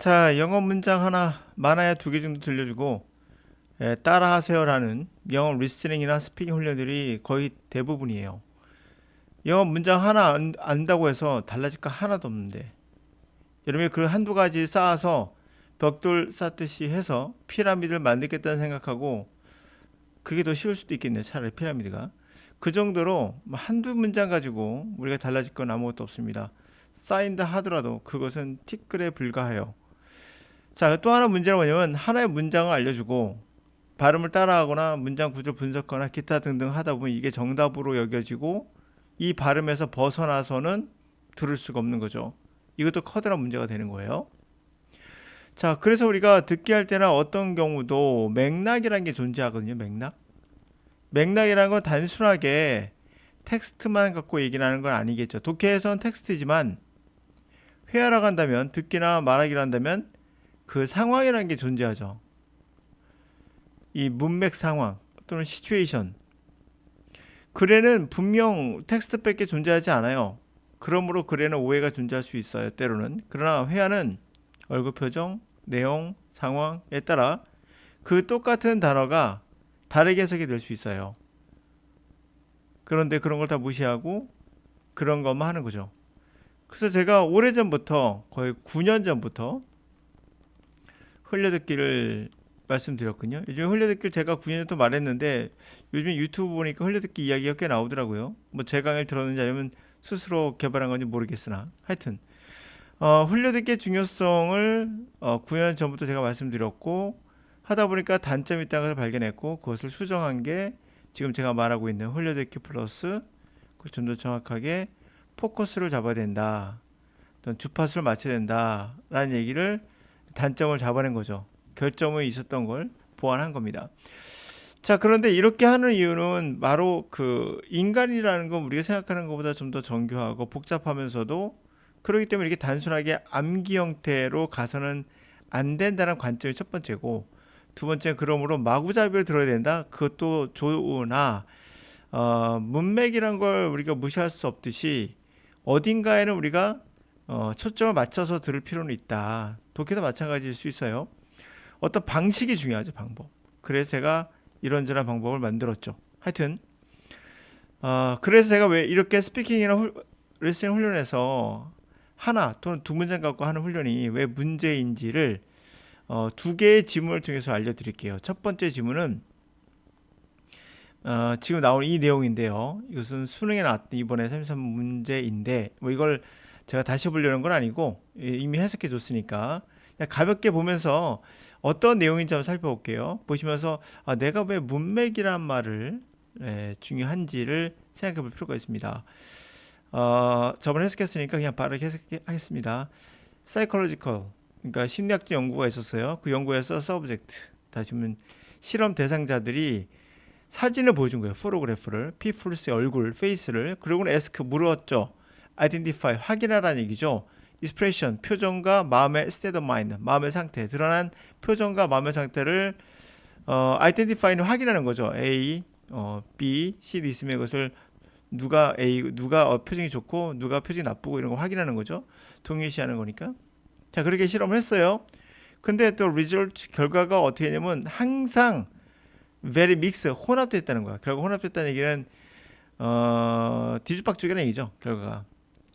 자, 영어 문장 하나 많아야 두 개 정도 들려주고 예, 따라하세요라는 영어 리스닝이나 스피킹 훈련들이 거의 대부분이에요. 영어 문장 하나 안, 안다고 해서 달라질 거 하나도 없는데 여러분이 그 한두 가지 쌓아서 벽돌 쌓듯이 해서 피라미드를 만들겠다는 생각하고 그게 더 쉬울 수도 있겠네요. 차라리 피라미드가. 그 정도로 뭐 한두 문장 가지고 우리가 달라질 건 아무것도 없습니다. 쌓인다 하더라도 그것은 티끌에 불과해요. 자, 또 하나 문제는 뭐냐면 하나의 문장을 알려주고 발음을 따라하거나 문장 구조를 분석하거나 기타 등등 하다 보면 이게 정답으로 여겨지고 이 발음에서 벗어나서는 들을 수가 없는 거죠. 이것도 커다란 문제가 되는 거예요. 자, 그래서 우리가 듣기 할 때나 어떤 경우도 맥락이라는 게 존재하거든요. 맥락. 맥락이라는 건 단순하게 텍스트만 갖고 얘기를 하는 건 아니겠죠. 독해에선 텍스트지만 회화라고 한다면 듣기나 말하기를 한다면 그 상황이라는 게 존재하죠. 이 문맥 상황 또는 시츄에이션. 글에는 분명 텍스트밖에 존재하지 않아요. 그러므로 글에는 오해가 존재할 수 있어요. 때로는. 그러나 회화는 얼굴 표정, 내용, 상황에 따라 그 똑같은 단어가 다르게 해석이 될 수 있어요. 그런데 그런 걸 다 무시하고 그런 것만 하는 거죠. 그래서 제가 오래전부터 거의 9년 전부터 흘려듣기를 말씀드렸군요. 요즘 흘려듣기를 제가 9년 전 말했는데 요즘 유튜브 보니까 흘려듣기 이야기가 꽤 나오더라고요. 뭐 제 강의를 들었는지 아니면 스스로 개발한 건지 모르겠으나 하여튼 어, 흘려듣기의 중요성을 어, 9년 전부터 제가 말씀드렸고 하다 보니까 단점이 있다는 것을 발견했고 그것을 수정한 게 지금 제가 말하고 있는 흘려듣기 플러스 좀더 정확하게 포커스를 잡아야 된다. 주파수를 맞춰야 된다라는 얘기를 단점을 잡아낸 거죠. 결점이 있었던 걸 보완한 겁니다. 자, 그런데 이렇게 하는 이유는 바로 그 인간이라는 건 우리가 생각하는 것보다 좀 더 정교하고 복잡하면서도 그렇기 때문에 이렇게 단순하게 암기 형태로 가서는 안 된다는 관점이 첫 번째고 두 번째는 그러므로 마구잡이를 들어야 된다. 그것도 좋으나 어, 문맥이란 걸 우리가 무시할 수 없듯이 어딘가에는 우리가 어, 초점을 맞춰서 들을 필요는 있다. 독해도 마찬가지일 수 있어요. 어떤 방식이 중요하죠, 방법. 그래서 제가 이런저런 방법을 만들었죠. 하여튼 어, 그래서 제가 왜 이렇게 스피킹이나 훌, 레슨 훈련에서 하나 또는 두 문장 갖고 하는 훈련이 왜 문제인지를 어, 두 개의 지문을 통해서 알려드릴게요. 첫 번째 지문은 어, 지금 나온 이 내용인데요. 이것은 수능에 나왔던 이번에 33 문제인데 뭐 이걸 제가 다시 보려는 건 아니고 이미 해석해 줬으니까 가볍게 보면서 어떤 내용인지 한번 살펴볼게요. 보시면서 아, 내가 왜 문맥이란 말을 예, 중요한지를 생각해 볼 필요가 있습니다. 어, 저번에 해석했으니까 그냥 빠르게 해석하겠습니다. psychological 그러니까 심리학적 연구가 있었어요. 그 연구에서 subject 다시 보면 실험 대상자들이 사진을 보여준 거예요. 포토그래프를 people's 얼굴, face를 그리고는 ask 물었죠. identify 확인하라는 얘기죠. Expression 표정과 마음의 state of mind 마음의 상태 드러난 표정과 마음의 상태를 어, identify는 확인하는 거죠. A, 어, B, C도 있으면 그것을 누가 A 누가 어, 표정이 좋고 누가 표정이 나쁘고 이런 거 확인하는 거죠. 동일시하는 거니까. 자 그렇게 실험을 했어요. 근데 또 result 결과가 어떻게 되냐면 항상 very mix 혼합됐다는 거야. 결국 혼합됐다는 얘기는 어, 뒤죽박죽이라는 얘기죠. 결과가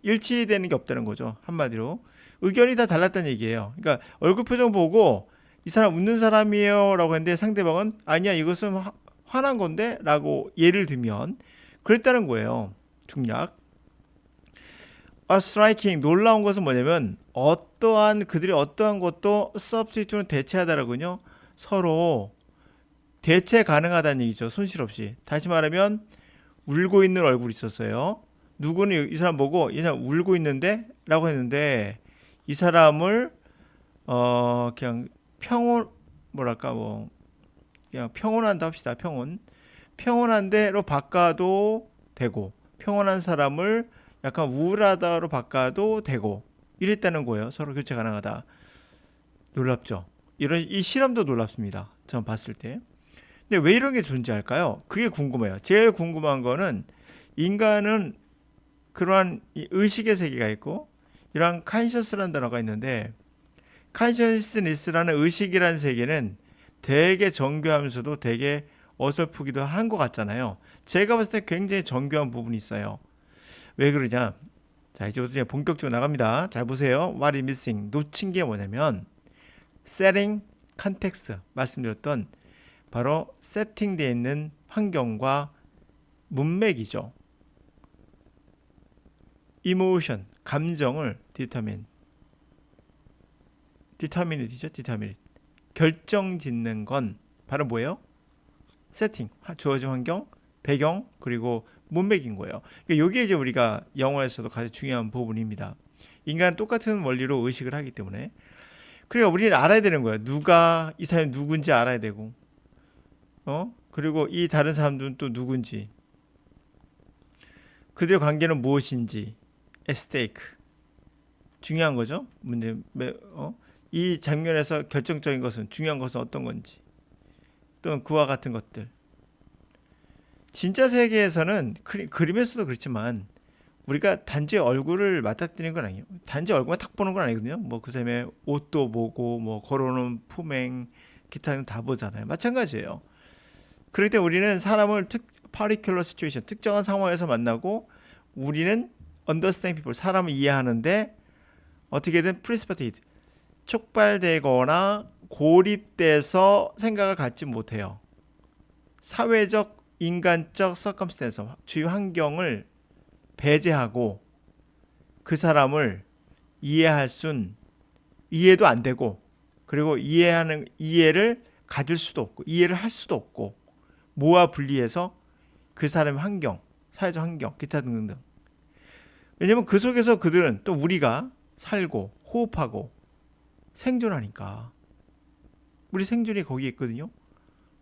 일치되는 게 없다는 거죠. 한마디로 의견이 다 달랐다는 얘기예요. 그러니까 얼굴 표정 보고 이 사람 웃는 사람이에요 라고 했는데 상대방은 아니야 이것은 화, 화난 건데 라고 예를 들면 그랬다는 거예요. 중략. 아, 스트라이킹 놀라운 것은 뭐냐면 어떠한 그들이 어떠한 것도 substitute는 대체하다라군요. 서로 대체 가능하다는 얘기죠. 손실 없이. 다시 말하면 울고 있는 얼굴이 있었어요. 누구는 이 사람 보고 이 사람 울고 있는데라고 했는데 이 사람을 어 그냥 평온 뭐랄까 뭐 그냥 평온한다 합시다. 평온. 평온한데로 바꿔도 되고 평온한 사람을 약간 우울하다로 바꿔도 되고 이랬다는 거예요. 서로 교체 가능하다. 놀랍죠. 이런 이 실험도 놀랍습니다. 전 봤을 때. 근데 왜 이런 게 존재할까요? 그게 궁금해요. 제일 궁금한 거는 인간은 그러한 의식의 세계가 있고 이러한 컨셔스라는 단어가 있는데 consciousness라는 의식이라는 세계는 되게 정교하면서도 되게 어설프기도 한 것 같잖아요. 제가 봤을 때 굉장히 정교한 부분이 있어요. 왜 그러냐? 자, 이제부터 이제 본격적으로 나갑니다. 잘 보세요. What is missing? 놓친 게 뭐냐면 setting, context 말씀드렸던 바로 세팅되어 있는 환경과 문맥이죠. Emotion, 감정을 determine, determinate이죠, determinate. 결정 짓는 건 바로 뭐예요? 세팅, 하- 주어진 환경, 배경, 그리고 문맥인 거예요. 그러니까 이게 이제 우리가 영어에서도 가장 중요한 부분입니다. 인간은 똑같은 원리로 의식을 하기 때문에 그러니까 우리는 알아야 되는 거예요. 누가 이 사람이 누군지 알아야 되고, 어 그리고 이 다른 사람들은 또 누군지, 그들의 관계는 무엇인지, 에스테이크 중요한 거죠. 문제 매- 어? 이 장면에서 결정적인 것은 중요한 것은 어떤 건지, 또는 그와 같은 것들. 진짜 세계에서는 그리, 그림 에서도 그렇지만 우리가 단지 얼굴을 맞닥뜨리는 건 아니에요. 단지 얼굴만 탁 보는 건 아니거든요. 뭐그 사람의 옷도 보고 뭐 걸어오는 품행 기타 등다 보잖아요. 마찬가지예요. 그럴 때 우리는 사람을 특 particular situation 특정한 상황에서 만나고 우리는 understand people 사람을 이해하는데 어떻게든 precipitate 촉발되거나 고립돼서 생각을 갖지 못해요. 사회적 인간적 circumstance 주위 환경을 배제하고 그 사람을 이해할 순 이해도 안 되고 그리고 이해하는 이해를 가질 수도 없고 이해를 할 수도 없고 모아 분리해서 그 사람의 환경, 사회적 환경, 기타 등등. 왜냐면 그 속에서 그들은 또 우리가 살고 호흡하고 생존하니까 우리 생존이 거기 있거든요.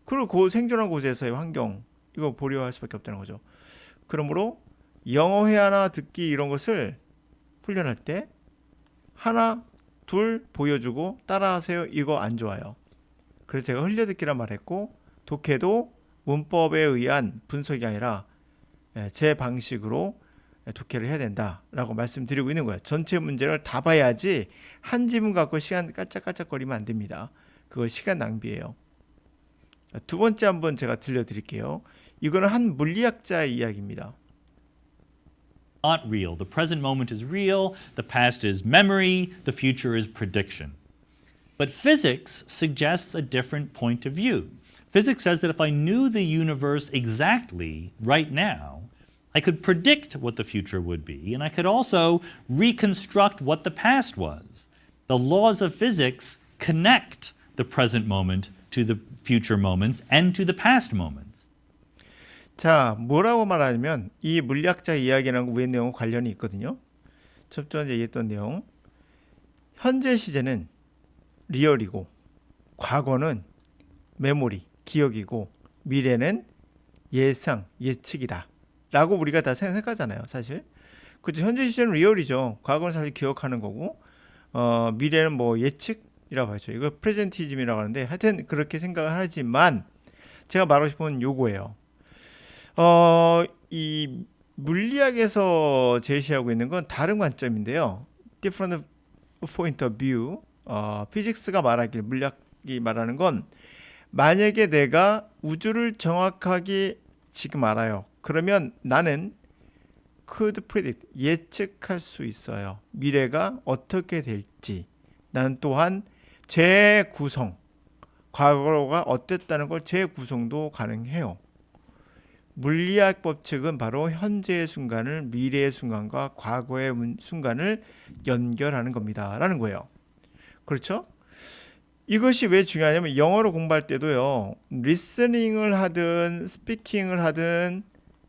그리고 그 생존한 곳에서의 환경 이거 보려할 수밖에 없다는 거죠. 그러므로 영어 회화나 듣기 이런 것을 훈련할 때 하나 둘 보여주고 따라하세요 이거 안 좋아요. 그래서 제가 흘려듣기란 말했고 독해도 문법에 의한 분석이 아니라 예, 제 방식으로 독해를 해야 된다라고 말씀드리고 있는 거예요. 전체 문제를 다 봐야지 한 지문 갖고 시간 깔짝깔짝거리면 안 됩니다. 그거 시간 낭비예요. 두 번째 한번 제가 들려드릴게요. 이거는 한 물리학자의 이야기입니다. not real. The present moment is real, the past is memory, the future is prediction. But physics suggests a different point of view. Physics says that if I knew the universe exactly right now, I could predict what the future would be, and I could also reconstruct what the past was. The laws of physics connect the present moment to the future moments and to the past moments. 자, 뭐라고 말하냐면 이 물리학자 이야기랑 위의 내용 관련이 있거든요. 첫 번째 얘기했던 내용. 현재 시제는 리얼이고 과거는 메모리, 기억이고 미래는 예상, 예측이다. 라고 우리가 다 생각하잖아요, 사실. 그죠? 현재 시제는 리얼이죠. 과거는 사실 기억하는 거고 어, 미래는 뭐 예측이라고 하죠. 이거 프레젠티즘이라고 하는데 하여튼 그렇게 생각을 하지만 제가 말하고 싶은 요거예요. 어, 이 물리학에서 제시하고 있는 건 다른 관점인데요. different point of view. 어, 피직스가 말하길 물리학이 말하는 건 만약에 내가 우주를 정확하게 지금 알아요. 그러면 나는 could predict 예측할 수 있어요. 미래가 어떻게 될지. 나는 또한 재구성 과거가 어땠다는 걸 재구성도 가능해요. 물리학 법칙은 바로 현재의 순간을 미래의 순간과 과거의 문- 순간을 연결하는 겁니다라는 거예요. 그렇죠? 이것이 왜 중요하냐면 영어로 공부할 때도요. 리스닝을 하든 스피킹을 하든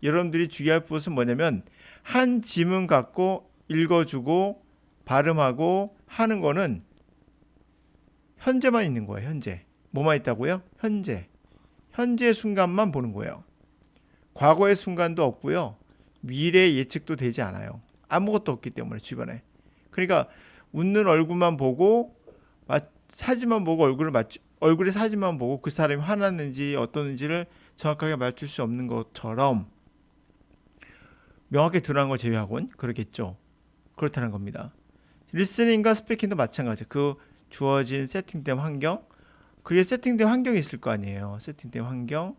여러분들이 주의할 것은 뭐냐면 한 지문 갖고 읽어주고 발음하고 하는 거는 현재만 있는 거예요. 현재. 뭐만 있다고요? 현재. 현재 순간만 보는 거예요. 과거의 순간도 없고요. 미래 예측도 되지 않아요. 아무것도 없기 때문에 주변에. 그러니까 웃는 얼굴만 보고 마- 사진만 보고 얼굴을 맞추 얼굴의 사진만 보고 그 사람이 화났는지 어떠는지를 정확하게 맞출 수 없는 것처럼 명확히 드러난 걸 제외하고는 그렇겠죠. 그렇다는 겁니다. 리스닝과 스피킹도 마찬가지. 그 주어진 세팅된 환경 그게 세팅된 환경이 있을 거 아니에요. 세팅된 환경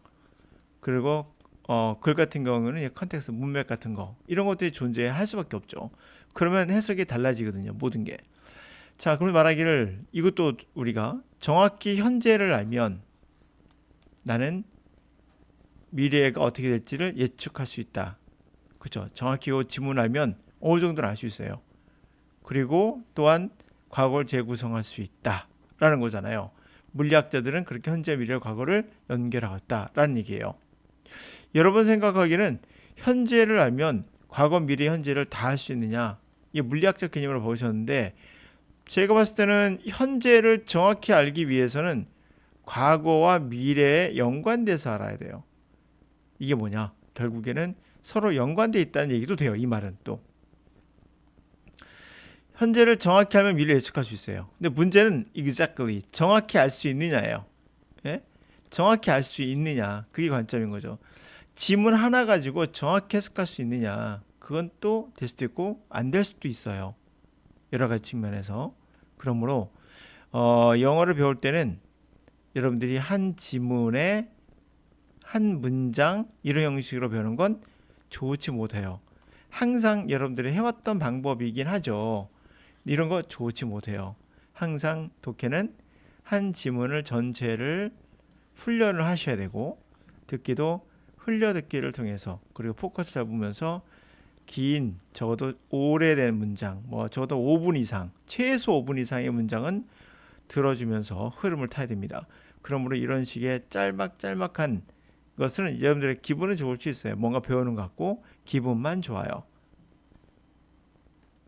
그리고 어, 글 같은 경우는 이 컨텍스트 문맥 같은 거 이런 것들이 존재할 수밖에 없죠. 그러면 해석이 달라지거든요. 모든 게. 자, 그럼 말하기를 이것도 우리가 정확히 현재를 알면 나는 미래가 어떻게 될지를 예측할 수 있다. 그렇죠. 정확히 이 지문을 알면 어느 정도는 알 수 있어요. 그리고 또한 과거를 재구성할 수 있다라는 거잖아요. 물리학자들은 그렇게 현재, 미래, 과거를 연결하겠다라는 얘기예요. 여러분 생각하기는 현재를 알면 과거, 미래, 현재를 다 할 수 있느냐? 이게 물리학적 개념으로 보셨는데 제가 봤을 때는 현재를 정확히 알기 위해서는 과거와 미래에 연관돼서 알아야 돼요. 이게 뭐냐? 결국에는 서로 연관돼 있다는 얘기도 돼요. 이 말은 또. 현재를 정확히 알면 미래를 예측할 수 있어요. 근데 문제는 exactly 정확히 알 수 있느냐예요. 예? 정확히 알 수 있느냐 그게 관점인 거죠. 지문 하나 가지고 정확히 해석할 수 있느냐 그건 또 될 수도 있고 안 될 수도 있어요. 여러 가지 측면에서 그러므로 어, 영어를 배울 때는 여러분들이 한 지문에 한 문장 이런 형식으로 배우는 건 좋지 못해요. 항상 여러분들이 해왔던 방법이긴 하죠. 이런 거 좋지 못해요. 항상 독해는 한 지문을 전체를 훈련을 하셔야 되고 듣기도 흘려듣기를 통해서 그리고 포커스 잡으면서 긴 적어도 오래된 문장 뭐 적어도 5분 이상 최소 5분 이상의 문장은 들어주면서 흐름을 타야 됩니다. 그러므로 이런 식의 짤막짤막한 것은 여러분들의 기분은 좋을 수 있어요. 뭔가 배우는 것 같고 기분만 좋아요.